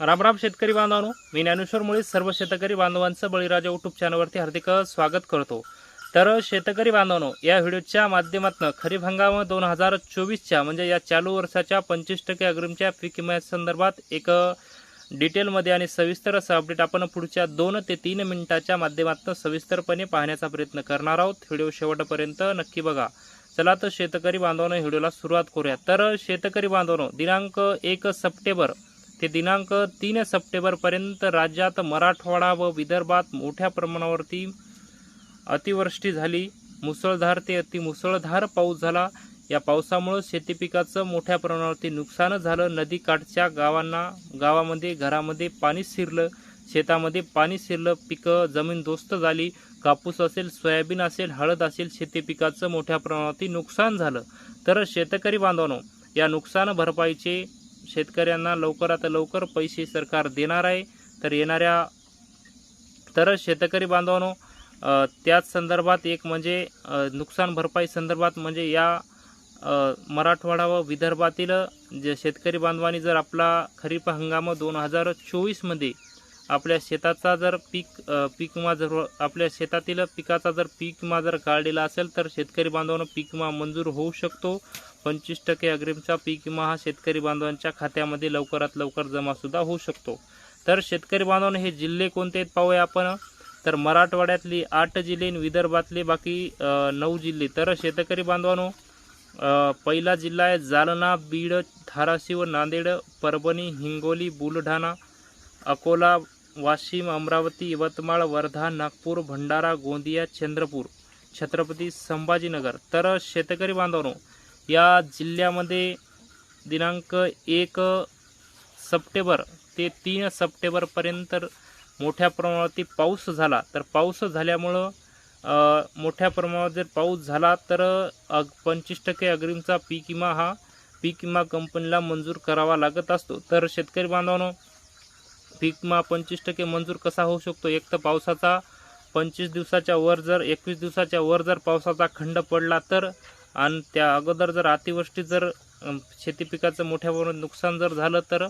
रामराम शेतकरी बांधवांनो. मी ज्ञानेश्वर मुळे सर्व शेतकरी बांधवांचं बळीराजा यूट्यूब चॅनलवरती हार्दिक स्वागत करतो. तर शेतकरी बांधवांनो या व्हिडिओच्या माध्यमातून खरीप हंगाम दोन हजार चोवीसच्या म्हणजे या चालू वर्षाच्या पंचवीस टक्के अग्रिमच्या पीक विम्यासंदर्भात एक डिटेलमध्ये आणि सविस्तर असं अपडेट आपण पुढच्या दोन ते तीन मिनिटाच्या माध्यमातून सविस्तरपणे पाहण्याचा प्रयत्न करणार आहोत. व्हिडिओ शेवटपर्यंत नक्की बघा. चला तर शेतकरी बांधवांनो व्हिडिओला सुरुवात करूया. तर शेतकरी बांधवांनो दिनांक एक सप्टेंबर ते दिनांक तीन सप्टेंबरपर्यंत राज्यात मराठवाडा व विदर्भात मोठ्या प्रमाणावरती अतिवृष्टी झाली. मुसळधार ते अतिमुसळधार पाऊस झाला. या पावसामुळं शेती पिकाचं मोठ्या प्रमाणावरती नुकसान झालं. नदीकाठच्या गावांना गावामध्ये घरामध्ये पाणी शिरलं. शेतामध्ये पाणी शिरलं. पिकं जमीनदोस्त झाली. कापूस असेल सोयाबीन असेल हळद असेल शेती पिकाचं मोठ्या प्रमाणावरती नुकसान झालं. तर शेतकरी बांधवांनो या नुकसान भरपाईचे शेतकऱ्यांना लवकरात लवकर पैसे सरकार देणार आहे. तर येणाऱ्या तर शेतकरी बांधवांनो त्याच संदर्भात एक म्हणजे नुकसान भरपाई संदर्भात म्हणजे या मराठवाडा व विदर्भातील जे शेतकरी बांधवांनी जर आपला खरीप हंगाम दोन हजार चोवीसमध्ये आपल्या शेताचा जर पीक पीक विमा जर हो, आपल्या शेतातील पिकाचा जर पीक विमा जर काढलेला असेल तर शेतकरी बांधवांना पीक विमा मंजूर होऊ शकतो. पंचवीस टक्के अग्रिमचा पीक विमा हा शेतकरी बांधवांच्या खात्यामध्ये लवकरात लवकर जमासुद्धा होऊ शकतो. तर शेतकरी बांधवांना हे जिल्हे कोणते आहेत पाहूया आपण. तर मराठवाड्यातली आठ जिल्हे आणि विदर्भातले बाकी नऊ जिल्हे. तर शेतकरी बांधवांनो पहिला जिल्हा आहे जालना बीड धाराशिव नांदेड परभणी हिंगोली बुलढाणा अकोला वाशिम अमरावती यवतमाळ वर्धा नागपूर भंडारा गोंदिया चंद्रपूर छत्रपती संभाजीनगर. तर शेतकरी बांधवांनो या जिल्ह्यामध्ये दिनांक एक सप्टेंबर ते तीन सप्टेंबरपर्यंत मोठ्या प्रमाणावरती पाऊस झाला. तर पाऊस झाल्यामुळं मोठ्या प्रमाणावर जर पाऊस झाला तर अग पंचवीस टक्के अग्रिमचा पीक विमा हा पीक विमा कंपनीला मंजूर करावा लागत असतो. तर शेतकरी बांधवांनो पीकमा पंचवीस टक्के मंजूर कसा होऊ शकतो? एक तर पावसाचा पंचवीस दिवसाच्या वर जर एकवीस दिवसाच्या वर जर पावसाचा खंड पडला तर आणि त्या अगोदर जर अतिवृष्टी जर शेती पिकाचं मोठ्या प्रमाणात नुकसान जर झालं तर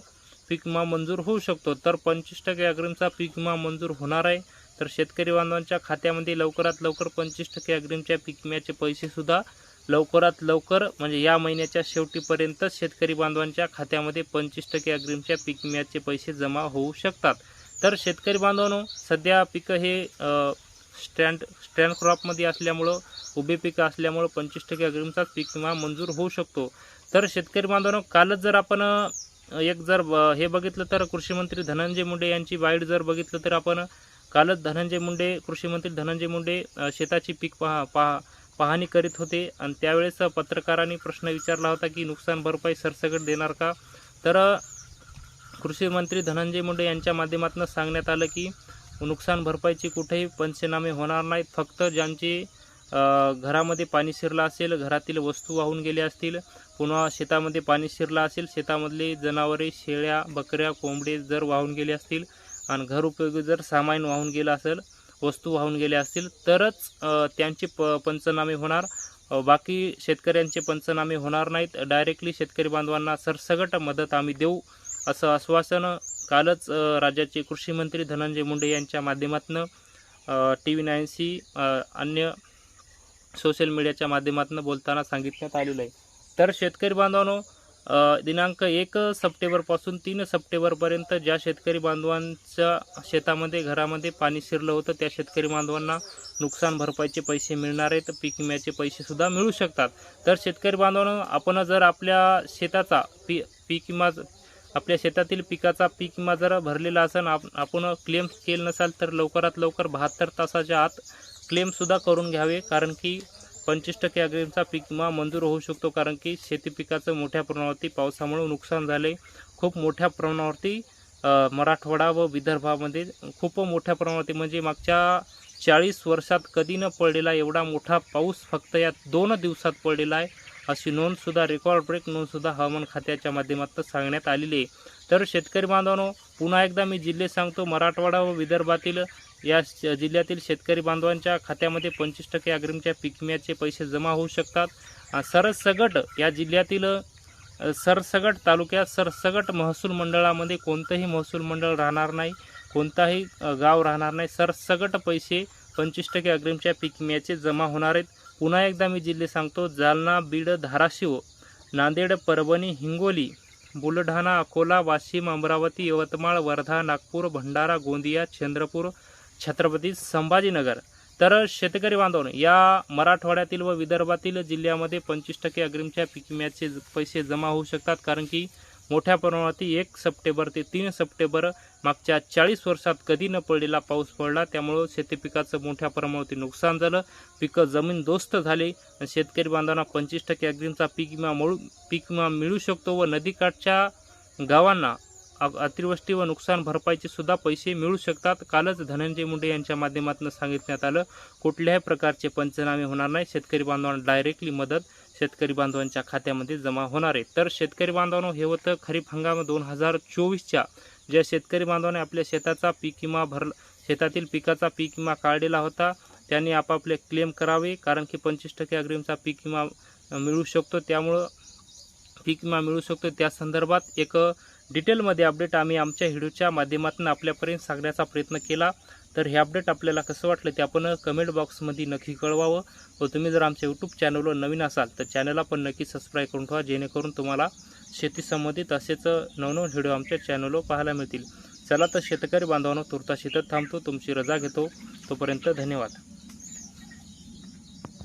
पीक विमा मंजूर होऊ शकतो. तर पंचवीस टक्के अग्रिमचा पीक विमा मंजूर होणार आहे. तर शेतकरी बांधवांच्या खात्यामध्ये लवकरात लवकर पंचवीस टक्के अग्रिमच्या पीक विम्याचे पैसेसुद्धा लवकरात लवकर म्हणजे या महिन्याच्या शेवटीपर्यंत शेतकरी बांधवांच्या खात्यामध्ये पंचवीस टक्के अग्रिमच्या पीक विम्याचे पैसे जमा होऊ शकतात. तर शेतकरी बांधवांनो सध्या पिकं हे स्टँड स्टँड क्रॉपमध्ये असल्यामुळं उभे पिकं असल्यामुळं पंचवीस टक्के अग्रिमचाच पीक विमा मंजूर होऊ शकतो. तर शेतकरी बांधवांनो कालच जर आपण एक जर ब- हे बघितलं तर कृषीमंत्री धनंजय मुंडे यांची बाईट जर बघितलं तर आपण कालच धनंजय मुंडे कृषीमंत्री धनंजय मुंडे शेताची पीक पहा पहा पाहणी करीत होते. आणि त्यावेळेस पत्रकारांनी प्रश्न विचारला होता की नुकसान भरपाई सरसकट देणार का? तर कृषीमंत्री कृषी मंत्री धनंजय मुंडे यांच्या माध्यमातून सांगण्यात आलं की नुकसान भरपाईचे कुठेही पंचनामे होणार नाहीत. फक्त ज्यांची घरामध्ये पाणी शिरलं असेल घरातील वस्तू वाहून गेल्या असतील पुन्हा शेतामध्ये पाणी शिरलं असेल शेतामधले जनावरे शेळ्या बकऱ्या कोंबडे जर वाहून गेले असतील आणि घर उपयोगी जर सामान वाहून गेलं असेल वस्तू वाहून गेल्या असतील तरच त्यांचे प पंचनामे होणार. बाकी शेतकऱ्यांचे पंचनामे होणार नाहीत. डायरेक्टली शेतकरी बांधवांना सरसगट मदत आम्ही देऊ असं आश्वासन कालच राज्याचे कृषी मंत्री धनंजय मुंडे यांच्या माध्यमातून टी व्ही नाईनशी अन्य सोशल मीडियाच्या माध्यमातून बोलताना सांगितण्यात आलेलं आहे. तर शेतकरी बांधवांनो दिनांक एक सप्टेंबरपासून तीन सप्टेंबरपर्यंत ज्या शेतकरी बांधवांच्या शेतामध्ये घरामध्ये पाणी शिरलं होतं त्या शेतकरी बांधवांना नुकसान भरपाईचे पैसे मिळणार आहेत पीक विम्याचे पैसेसुद्धा मिळू शकतात. तर शेतकरी बांधवांना आपण जर आपल्या शेताचा पी पीक विमा आपल्या शेतातील पिकाचा पीक विमा जर भरलेला असेल आप आपण क्लेम केलं नसाल तर लवकरात लवकर बहात्तर तासाच्या आत क्लेमसुद्धा करून घ्यावे कारण की पंचवीस टक्के अग्रिमचा पीक विमा मंजूर होऊ शकतो कारण की शेती पिकाचं मोठ्या प्रमाणावरती पावसामुळे नुकसान झाले. खूप मोठ्या प्रमाणावरती मराठवाडा व विदर्भामध्ये खूप मोठ्या प्रमाणावरती म्हणजे मागच्या चाळीस वर्षात कधी न पडलेला एवढा मोठा पाऊस फक्त या दोन दिवसात पडलेला आहे. अशी नोंदसुद्धा रेकॉर्ड ब्रेक नोंदसुद्धा हवामान खात्याच्या माध्यमातून सांगण्यात आलेली आहे. तर शेतकरी बांधवांनो पुन्हा एकदा मी जिल्हे सांगतो मराठवाडा व विदर्भातील या श- जिल्ह्यातील शेतकरी बांधवांच्या खात्यामध्ये पंचवीस टक्के अग्रिमच्या पिकम्याचे पैसे जमा होऊ शकतात. सरसगट या जिल्ह्यातील सरसगट तालुक्यात सरसगट महसूल मंडळामध्ये कोणतंही महसूल मंडळ राहणार नाही कोणताही गाव राहणार नाही. सरसगट पैसे पंचवीस टक्के अग्रिमच्या पिकम्याचे जमा होणार आहेत. पुन्हा एकदा मी जिल्हे सांगतो जालना बीड धाराशिव नांदेड परभणी हिंगोली बुलढाणा अकोला वाशिम अमरावती यवतमाळ वर्धा नागपूर भंडारा गोंदिया चंद्रपूर छत्रपती संभाजीनगर. तर शेतकरी बांधवांनो या मराठवाड्यातील व विदर्भातील जिल्ह्यामध्ये पंचवीस टक्के अग्रिमच्या पीक विम्याचे ज- पैसे जमा होऊ शकतात कारण की मोठ्या प्रमाणावरती एक सप्टेंबर ते तीन सप्टेंबर मागच्या चाळीस वर्षात कधी न पडलेला पाऊस पडला. त्यामुळं शेती पिकाचं मोठ्या प्रमाणावरती नुकसान झालं. पिकं जमीनदोस्त दोस्त झाली. शेतकरी बांधवांना पंचवीस टक्के अग्रिमचा पीक विमा मिळू पीक विमा मिळू शकतो व नदीकाठच्या गावांना अतिवृष्टी व नुकसान भरपाईचे सुद्धा पैसे मिळू शकतात. कालच धनंजय मुंडे यांच्या माध्यमातून सांगितण्यात आलं कुठल्याही प्रकारचे पंचनामे होणार नाही. शेतकरी बांधवांना डायरेक्टली मदत शेतकरी बांधवांच्या खात्यामध्ये जमा होणार आहे. तर शेतकरी बांधवांनो हे होतं खरीप हंगाम दोन हजार चोवीसच्या. ज्या शेतकरी बांधवांनी आपल्या शेताचा पीक विमा भरला शेतातील पिकाचा पीक विमा काढलेला होता त्यांनी आपापले क्लेम करावे कारण की पंचवीस टक्के अग्रिमचा पीक विमा मिळू शकतो. त्यामुळं पीक विमा मिळू शकतो. त्या संदर्भात एक डिटेलमध्ये अपडेट आम्ही आमच्या व्हिडिओच्या माध्यमातून आपल्यापर्यंत सांगण्याचा प्रयत्न केला. तर हे अपडेट आपल्याला कसं वाटलं ते आपण कमेंट बॉक्समध्ये नक्की कळवावं. व तुम्ही जर आमच्या यूट्यूब चॅनलवर नवीन असाल तर चॅनलला पण नक्की सबस्क्राईब करून ठेवा जेणेकरून तुम्हाला शेती संबंधित असेच नवनवीन व्हिडिओ आमच्या चॅनलवर पाहायला मिळतील. चला तर शेतकरी बांधवांनो तुर्तास शेतात थांबतो तुमची रजा घेतो. तोपर्यंत धन्यवाद.